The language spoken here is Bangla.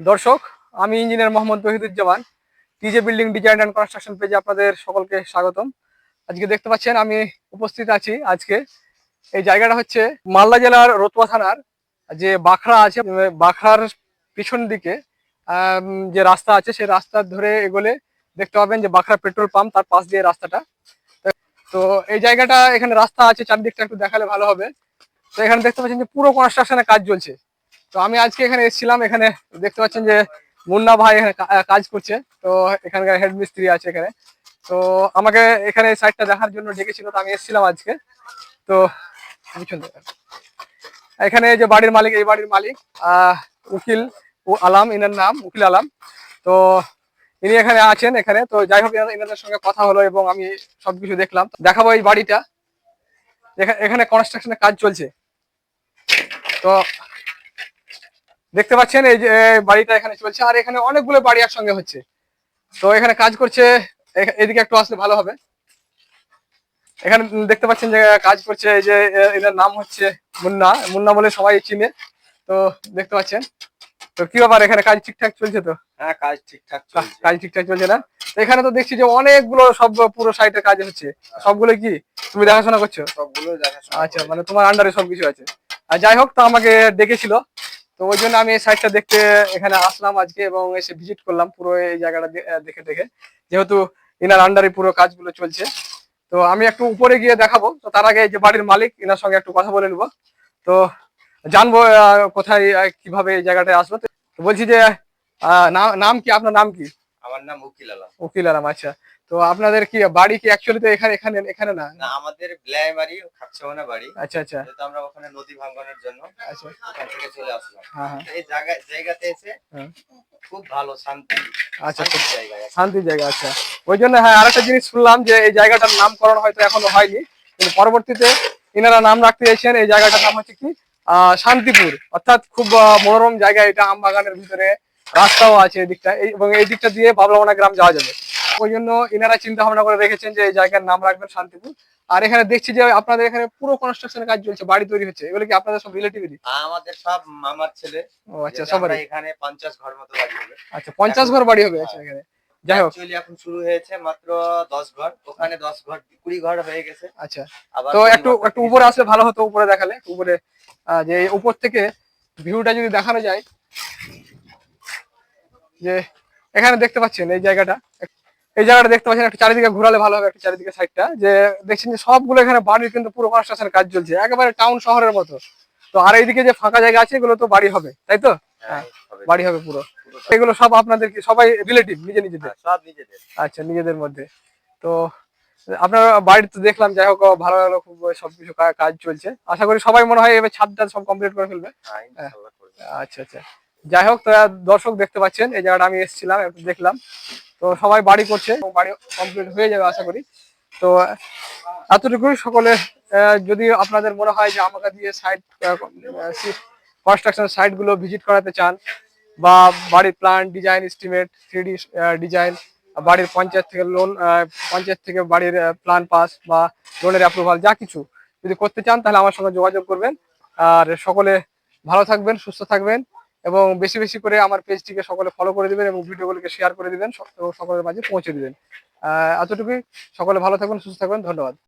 দর্শক, আমি engineer Mohammad Tohiduzzaman, TJ building design and construction পেজে আপনাদের সকলকে স্বাগতম। আজকে দেখতে পাচ্ছেন আমি উপস্থিত আছি আজকে। এই জায়গাটা হচ্ছে মালদা জেলার রতুয়া থানার যে বাখরা আছে বাখরার পিছন দিকে যে রাস্তা আছে, সেই রাস্তা ধরে এগোলে দেখতে পাবেন যে বাখরা পেট্রোল পাম্প, তার পাশ দিয়ে রাস্তাটা। তো এই জায়গাটা, এখানে রাস্তা আছে, চারদিকটা একটু দেখালে ভালো হবে। তো এখানে দেখতে পাচ্ছেন যে পুরো কনস্ট্রাকশনের কাজ চলছে। তো আমি আজকে এখানে এসেছিলাম, এখানে দেখতে পাচ্ছেন যে মুন্না ভাই এখানে কাজ করছে। তো এখানকার হেড মিস্ত্রি আছে এখানে। তো আমাকে এখানে সাইডটা দেখার জন্য ডেকেছিল, তো আমি এসেছিলাম আজকে। তো। এখানে যে বাড়ির মালিক, এই বাড়ির মালিক উকিল আলাম, ইনার নাম, উকিল আলাম। তো ইনি এখানে আছেন এখানে। তো যাই হোক এনাদের সঙ্গে কথা হলো এবং আমি সবকিছু দেখলাম। দেখাবো এই বাড়িটা। এখা- এখানে কনস্ট্রাকশনের কাজ চলছে। তো দেখতে পাচ্ছেন এই যে বাড়িটা এখানে চলছে আর এখানে অনেকগুলো বাড়ি একসঙ্গে হচ্ছে। তো এখানে কাজ করছে এদিকে একটু আসলে ভালো হবে। এখানে দেখতে পাচ্ছেন যে কাজ করছে এই যে এ- এনার নাম হচ্ছে মুন্না মুন্না বলে সবাই চিনে। তো দেখতে পাচ্ছেন। তো কি ব্যাপার এখানে কাজ ঠিকঠাক চলছে তো? হ্যাঁ কাজ ঠিকঠাক কাজ- ঠিকঠাক চলছে না? এখানে তো দেখছি যে অনেকগুলো সব পুরো সাইটের কাজ হচ্ছে। সবগুলো কি? তুমি দেখাশোনা করছ? সবগুলো দেখাশোনা আচ্ছা মানে তোমার আন্ডারে সবকিছু আছে। আর যাই হোক তো আমাকে ডেকেছিল। তো ওই জন্য আমি এই সাইটটা দেখতে এখানে আসলাম আজকে এবং এসে ভিজিট করলাম পুরো এই জায়গাটা দেখে দেখে। যেহেতু ইনার আন্ডারে পুরো কাজগুলো চলছে। তো আমি একটু উপরে গিয়ে দেখাবো। তো তার আগে যে বাড়ির মালিক এনার সঙ্গে একটু কথা বলে নেব। তো জানব কোথায় কীভাবে এই জায়গাটায় আসব তো বলছি যে নাম কি? আপনার নাম কি? আমার নাম উকিল আলম। উকিল আলাম আচ্ছা। তো আপনাদের কি বাড়ি কি অ্যাকচুয়ালি তো এখানে এখানে এখানে না? না আমাদের ব্লাইমারি বাড়ি আচ্ছা আচ্ছা। যেহেতু আমরা ওখানে নদী ভাঙ্গনের জন্য আচ্ছা। ওখান থেকে চলে আসলাম। হ্যাঁ হ্যাঁ। এই জায়গা জায়গাতে এসে হ্যাঁ। খুব ভালো শান্তি আচ্ছা শান্তির জায়গা। শান্তির জায়গা আচ্ছা। ওই জন্য হ্যাঁ আরেকটা জিনিস শুনলাম যে এই জায়গাটার নামকরণ হয়তো এখনও হয়নি কিন্তু পরবর্তীতে ইনারা নাম রাখতে চাইছেন এই জায়গাটার নাম হচ্ছে কি? আহ, শান্তিপুর। অর্থাৎ খুব মনোরম জায়গা এটা আম বাগানের ভিতরে। রাস্তাও আছে এই দিকটা এই- এবং এই দিকটা দিয়ে বাবলামনা গ্রাম যাওয়া যাবে। ওই জন্য এনারা চিন্তা ভাবনা করে রেখেছেন যে এই জায়গার নাম রাখবেন শান্তিপুর। আর এখানে দেখছি যে আপনাদের এখানে পুরো কনস্ট্রাকশনের কাজ চলছে বাড়ি তৈরি হচ্ছে। এগুলো কি আপনাদের সব রিলেটিভেরই আমাদের সব মামার ছেলে। ও আচ্ছা সবারই? এখানে পঞ্চাশ ঘর মতো বাড়ি হবে। আচ্ছা পঞ্চাশ ঘর বাড়ি হবে আচ্ছা এখানে। যাই হোক। এখন শুরু হয়েছে মাত্র দশ ঘর। ওখানে দশ ঘর কুড়ি ঘর হয়ে গেছে। আচ্ছা। আবার তো একটু একটু উপরে আসলে ভালো হতো উপরে দেখালে। উপরে যে উপর থেকে ভিউটা যদি দেখানো যায় যে এখানে দেখতে পাচ্ছেন এই জায়গাটা। এই জায়গাটা দেখতে পাচ্ছেন একটু চারিদিকে ঘোরালে ভালো হবে একটু চারিদিকে সাইডটা যে দেখছেন যে সবগুলো এখানে বাড়ির কিন্তু পুরো কনস্ট্রাকশনের কাজ চলছে একেবারে টাউন শহরের মতো। তো আর এইদিকে যে ফাঁকা জায়গা আছে এগুলো তো বাড়ি হবে তাই তো? হ্যাঁ, বাড়ি হবে। পুরো। এগুলো সব আপনাদের কি সবাই রিলেটিভ নিজে নিজেদের? হ্যাঁ, সব নিজেদের। আচ্ছা নিজেদের মধ্যে। তো আপনার বাড়িতে তো দেখলাম যাই হোক ভালো ভালো খুব সবকিছু কাজ চলছে। আশা করি সবাই মনে হয় এবার ছাদটা সব কমপ্লিট করে ফেলবে। হ্যাঁ। আচ্ছা আচ্ছা। যাই হোক তো দর্শক দেখতে পাচ্ছেন, এই জায়গাটা আমি এসেছিলাম, একটু দেখলাম। তো সবাই বাড়ি করছে, বাড়ি কমপ্লিট হয়ে যাবে আশা করি। তো, এতটুকুই সকলে যদি আপনাদের মনে হয় যে আমাকে দিয়ে সাইট কনস্ট্রাকশন সাইটগুলো ভিজিট করাতে চান, বা বাড়ির plan design estimate three D design বাড়ির পঞ্চায়েত থেকে লোন পঞ্চায়েত থেকে বাড়ির প্ল্যান পাস বা লোনের অ্যাপ্রুভাল যা কিছু, যদি করতে চান তাহলে আমার সঙ্গে যোগাযোগ করবেন। আর সকলে ভালো থাকবেন, সুস্থ থাকবেন। এবং বেশি বেশি করে আমার পেজটিকে সকলে ফলো করে দিবেন এবং ভিডিওগুলোকে শেয়ার করে দিবেন সকলের মাঝে পৌঁছে দিবেন। এতটুকুই। সকলে ভালো থাকবেন সুস্থ থাকবেন ধন্যবাদ।